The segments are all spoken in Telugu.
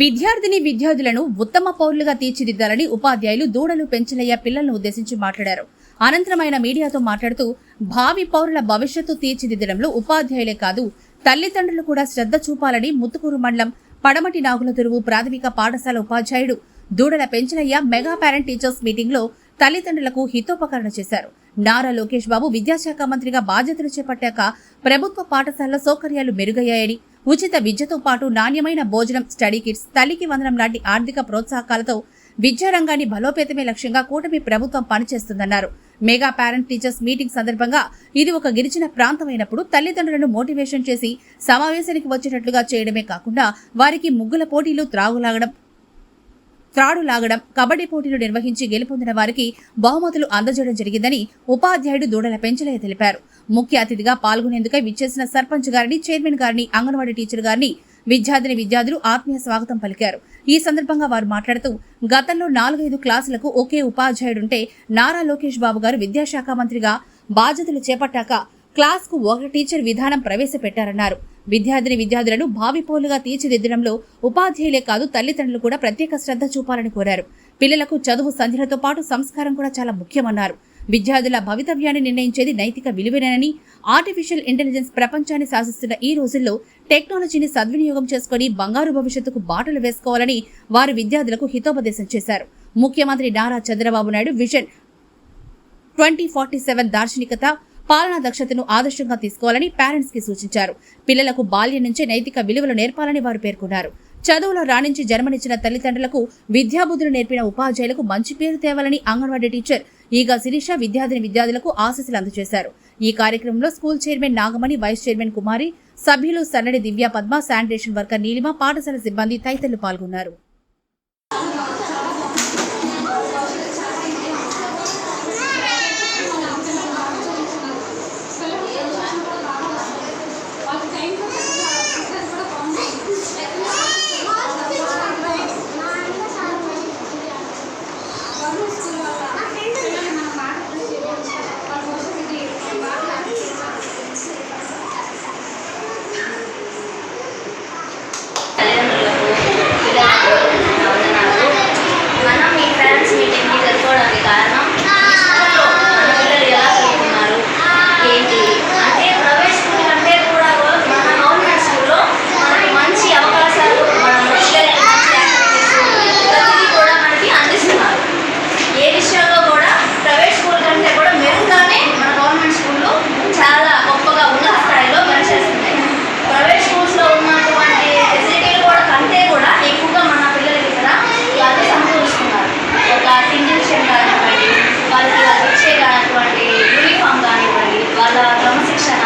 విద్యార్థిని విద్యార్థులను ఉత్తమ పౌరులుగా తీర్చిదిద్దాలని ఉపాధ్యాయులు దూడలు పెంచలయ్య పిల్లలను ఉద్దేశించి మాట్లాడారు. అనంతరం ఆయన మీడియాతో మాట్లాడుతూ భావి పౌరుల భవిష్యత్తు తీర్చిదిద్దడంలో ఉపాధ్యాయులే కాదు తల్లిదండ్రులు కూడా శ్రద్ధ చూపాలని ముత్తుకూరు మండలం పడమటి నాగుల తురువు ప్రాథమిక పాఠశాల ఉపాధ్యాయుడు దూడల పెంచలయ్య మెగా పేరెంట్ టీచర్స్ మీటింగ్లో తల్లిదండ్రులకు హితోపకరణ చేశారు. నారా లోకేష్ బాబు విద్యాశాఖ మంత్రిగా బాధ్యతలు చేపట్టాక ప్రభుత్వ పాఠశాలల సౌకర్యాలు మెరుగయ్యాయని ఉచిత విద్యతో పాటు నాణ్యమైన భోజనం స్టడీ కిట్స్ తల్లికి వందనం లాంటి ఆర్థిక ప్రోత్సాహకాలతో విద్యారంగాన్ని బలోపేతమే లక్ష్యంగా కూటమి ప్రభుత్వం పనిచేస్తుందన్నారు. మెగా పేరెంట్ టీచర్స్ మీటింగ్ సందర్భంగా ఇది ఒక గిరిజన ప్రాంతమైనప్పుడు తల్లిదండ్రులను మోటివేషన్ చేసి సమావేశానికి వచ్చేటట్లుగా చేయడమే కాకుండా వారికి ముగ్గుల పోటీలు త్రాగులాగడం త్రాడు లాగడం కబడ్డీ పోటీలు నిర్వహించి గెలుపొందిన వారికి బహుమతులు అందజేయడం జరిగిందని ఉపాధ్యాయుడు దూడల పెంచలయ్య తెలిపారు. ముఖ్య అతిథిగా పాల్గొనేందుకై విచ్చేసిన సర్పంచ్ గారిని చైర్మన్ గారిని అంగన్వాడీ టీచర్ గారిని విద్యార్థిని విద్యార్థులు ఆత్మీయ స్వాగతం పలికారు. ఈ సందర్భంగా వారు మాట్లాడుతూ గతంలో నాలుగైదు క్లాసులకు ఒకే ఉపాధ్యాయుడుంటే నారా లోకేష్ బాబు గారు విద్యాశాఖ మంత్రిగా బాధ్యతలు చేపట్టాక క్లాస్కు ఒక టీచర్ విధానం ప్రవేశపెట్టారన్నారు. విద్యార్థిని విద్యార్థులను భావి పౌరులుగా తీర్చిదిద్దడంలో ఉపాధ్యాయులే కాదు తల్లిదండ్రులు కూడా ప్రత్యేక శ్రద్ధ చూపాలని కోరారు. పిల్లలకు చదువు సంధ్యలతో పాటు సంస్కారం కూడా చాలా ముఖ్యమన్నారు. విద్యార్థుల భవితవ్యాన్ని నిర్ణయించేది నైతిక విలువేనని ఆర్టిఫిషియల్ ఇంటెలిజెన్స్ ప్రపంచాన్ని శాసిస్తున్న ఈ రోజుల్లో టెక్నాలజీని సద్వినియోగం చేసుకుని బంగారు భవిష్యత్తుకు బాటలు వేసుకోవాలని వారు విద్యార్థులకు హితోపదేశం చేశారు. ముఖ్యమంత్రి Nara Chandrababu Naidu vision twenty forty seven దార్శనికత పాలనా దక్షతను ఆదర్శంగా తీసుకోవాలని పేరెంట్స్కి సూచించారు. పిల్లలకు బాల్యం నుంచే నైతిక విలువలు నేర్పాలని వారు పేర్కొన్నారు. చదువులో రాణించి జన్మనిచ్చిన తల్లిదండ్రులకు విద్యాబుద్ధులు నేర్పిన ఉపాధ్యాయులకు మంచి పేరు తేవాలని అంగన్వాడీ టీచర్ ఈగా శిరీష విద్యార్థిని విద్యార్థులకు ఆశీస్సులు అందజేశారు. ఈ కార్యక్రమంలో school chairman Nagamani vice chairman Kumari సభ్యులు సన్నడి దివ్య పద్మ శానిటేషన్ వర్కర్ నీలిమ పాఠశాల సిబ్బంది తదితరులు పాల్గొన్నారు మనం ఈ పేరెంట్స్ మీటింగ్ని జరుపుకోవడానికి కారణం మన పిల్లలు ఎలా చదువుతున్నారు ఏంటి అంటే ప్రైవేట్ స్కూల్ కంటే కూడా మన గవర్నమెంట్ స్కూల్లో మనకి మంచి అవకాశాలు మన పిల్లలకి మంచి యాక్టివిటీస్ ప్రతిదీ కూడా మనకి అందిస్తున్నారు ఏ విషయంలో కూడా ప్రైవేట్ స్కూల్ కంటే కూడా మెరుగ్గానే మన గవర్నమెంట్ స్కూల్లో చాలా గొప్పగా ఉన్నత స్థాయిలో పనిచేస్తున్నాయి ప్రైవేట్ స్కూల్స్లో ఉన్నటువంటి ఫెసిలిటీలు కూడా కంటే కూడా ఎక్కువగా మన పిల్లలకి ఇక్కడ వాళ్ళు సమకూరుస్తున్నారు ఒక తిండి విషయం కానివ్వండి వాళ్ళకి వాళ్ళు ఇచ్చే కానివ్వండి యూనిఫామ్ కానివ్వండి వాళ్ళ క్రమశిక్షణ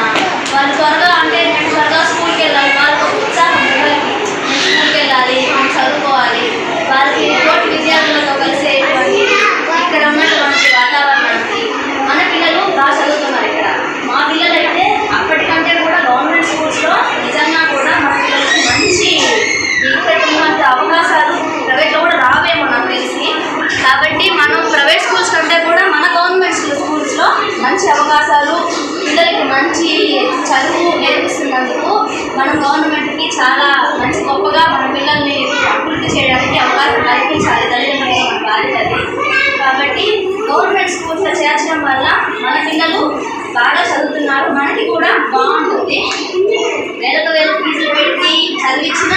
వాళ్ళు త్వరగా అంటే నేను త్వరగా స్కూల్కి వెళ్ళాలి వాళ్ళకు ఒక ఉత్సాహం పిల్లలకి నేను స్కూల్కి వెళ్ళాలి నేను చదువుకోవాలి వాళ్ళకి తోటి విద్యార్థులతో కలిసేటువంటి ఇక్కడ ఉన్నటువంటి వాతావరణానికి మన పిల్లలు బాగా చదువుతున్నారు ఇక్కడ మా పిల్లలు అయితే అప్పటికంటే కూడా గవర్నమెంట్ స్కూల్స్లో నిజంగా కూడా మన పిల్లలకి మంచి ఇక్కడ ఉన్నంత అవకాశాలు ప్రైవేట్లో కూడా రావేమో నాకు తెలిసి కాబట్టి మనం ప్రైవేట్ స్కూల్స్ కంటే కూడా మన గవర్నమెంట్ స్కూల్స్లో మంచి అవకాశాలు పిల్లలకి మంచి చదువు నేర్పిస్తున్నందుకు మనం గవర్నమెంట్కి చాలా మంచి గొప్పగా మన పిల్లల్ని అభివృద్ధి చేయడానికి అవకాశం కల్పించాలి. తల్లిదండ్రులు మన బాధ్యత కాబట్టి గవర్నమెంట్ స్కూల్స్లో చేర్చడం వల్ల మన పిల్లలు బాగా చదువుతున్నారు. మనకి కూడా బాగుంటుంది. వేలకు వేల ఫీజులు పెట్టి చదివించి